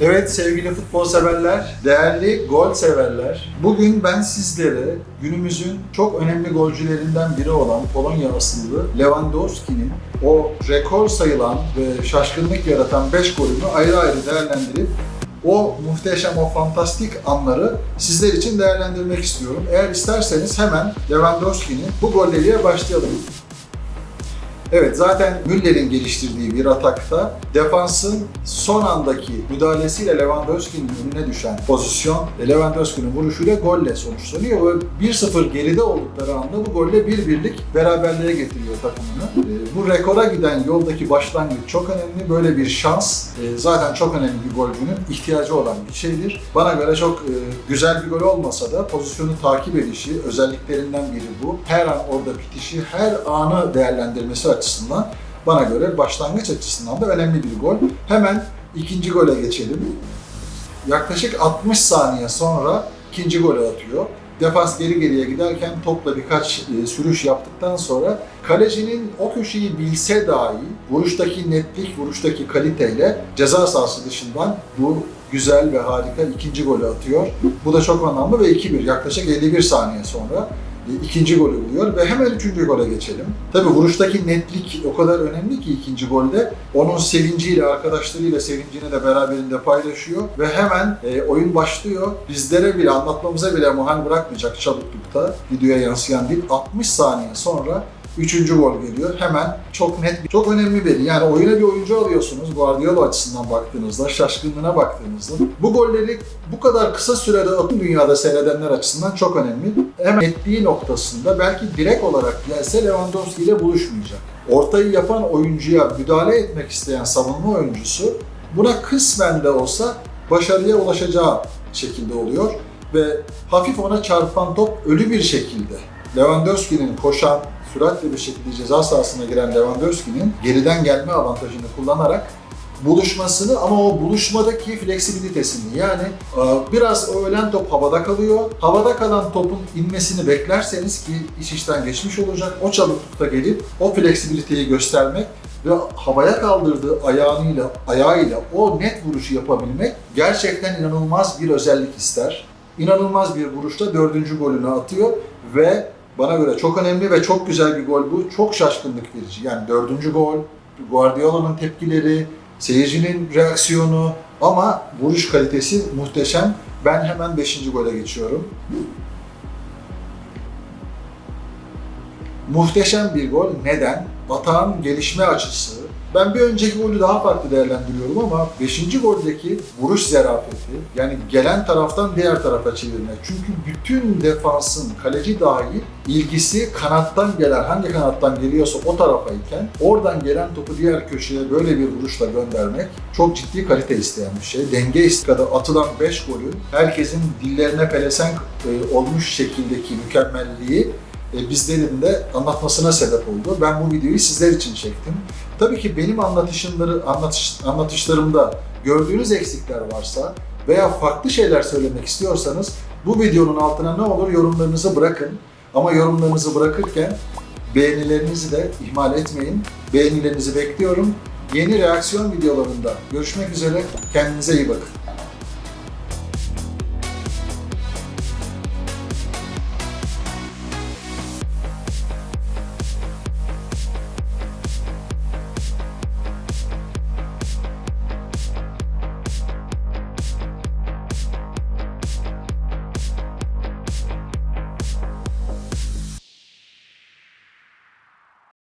Evet sevgili futbol severler, değerli gol severler. Bugün ben sizlere günümüzün çok önemli golcülerinden biri olan Polonya asıllı Lewandowski'nin o rekor sayılan ve şaşkınlık yaratan 5 golünü ayrı ayrı değerlendirip o muhteşem, o fantastik anları sizler için değerlendirmek istiyorum. Eğer isterseniz hemen Lewandowski'nin bu golleriyle başlayalım. Evet zaten Müller'in geliştirdiği bir atakta defansın son andaki müdahalesiyle Lewandowski'nin önüne düşen pozisyon ve Lewandowski'nin vuruşuyla golle sonuçlanıyor ve 1-0 geride oldukları anda bu golle bir birlik beraberliğe getiriyor takımını. Ee, Bu rekora giden yoldaki başlangıç çok önemli. Böyle bir şans e, zaten çok önemli bir golcünün ihtiyacı olan bir şeydir. Bana göre çok e, güzel bir gol olmasa da pozisyonu takip edişi özelliklerinden biri bu. Her an orada bitişi, her anı değerlendirmesi açısından bana göre başlangıç açısından da önemli bir gol. Hemen ikinci gole geçelim. Yaklaşık 60 saniye sonra ikinci golü atıyor. Defans geri geriye giderken topla birkaç e, sürüş yaptıktan sonra kalecinin o köşeyi bilse dahi vuruştaki netlik, vuruştaki kaliteyle ceza sahası dışından bu güzel ve harika ikinci golü atıyor. Bu da çok anlamlı ve 2-1 yaklaşık 51 saniye sonra ikinci golü buluyor ve hemen üçüncü gole geçelim. Tabi vuruştaki netlik o kadar önemli ki ikinci golde onun sevinciyle, arkadaşlarıyla sevincini de beraberinde paylaşıyor ve hemen e, oyun başlıyor. Bizlere bile, anlatmamıza bile muhal bırakmayacak çabuklukta videoya yansıyan değil. 60 saniye sonra Üçüncü gol geliyor. Hemen çok net, çok önemli bir. Yani oyuna bir oyuncu alıyorsunuz Guardiola açısından baktığınızda, şaşkınlığına baktığınızda. Bu golleri bu kadar kısa sürede tüm dünyada seyredenler açısından çok önemli. Hemen netliği noktasında belki direkt olarak gelse Lewandowski ile buluşmayacak. Ortayı yapan oyuncuya müdahale etmek isteyen savunma oyuncusu buna kısmen de olsa başarıya ulaşacağı şekilde oluyor ve hafif ona çarpan top ölü bir şekilde Lewandowski'nin koşan, süratle bir şekilde ceza sahasına giren Lewandowski'nin geriden gelme avantajını kullanarak buluşmasını ama o buluşmadaki fleksibilitesini yani e, biraz o ölen top havada kalıyor. Havada kalan topun inmesini beklerseniz ki iş işten geçmiş olacak. O çabuklukta gelip o fleksibiliteyi göstermek ve havaya kaldırdığı ayağıyla ayağıyla o net vuruşu yapabilmek gerçekten inanılmaz bir özellik ister. İnanılmaz bir vuruşta dördüncü golünü atıyor ve bana göre çok önemli ve çok güzel bir gol bu. Çok şaşkınlık verici. Yani dördüncü gol, Guardiola'nın tepkileri, seyircinin reaksiyonu ama vuruş kalitesi muhteşem. Ben hemen beşinci gole geçiyorum. Muhteşem bir gol. Neden? Atağın gelişme açısı. Ben bir önceki golü daha farklı değerlendiriyorum ama 5. goldeki vuruş zerafeti yani gelen taraftan diğer tarafa çevirmek. Çünkü bütün defansın kaleci dahil ilgisi kanattan gelen hangi kanattan geliyorsa o tarafa iken oradan gelen topu diğer köşeye böyle bir vuruşla göndermek çok ciddi kalite isteyen bir şey. Denge istikada atılan 5 golü herkesin dillerine pelesenk e, olmuş şekildeki mükemmelliği e, bizlerin de anlatmasına sebep oldu. Ben bu videoyu sizler için çektim. Tabii ki benim anlatışımları, anlatış, anlatışlarımda gördüğünüz eksikler varsa veya farklı şeyler söylemek istiyorsanız bu videonun altına ne olur yorumlarınızı bırakın. Ama yorumlarınızı bırakırken beğenilerinizi de ihmal etmeyin. Beğenilerinizi bekliyorum. Yeni reaksiyon videolarında görüşmek üzere. Kendinize iyi bakın.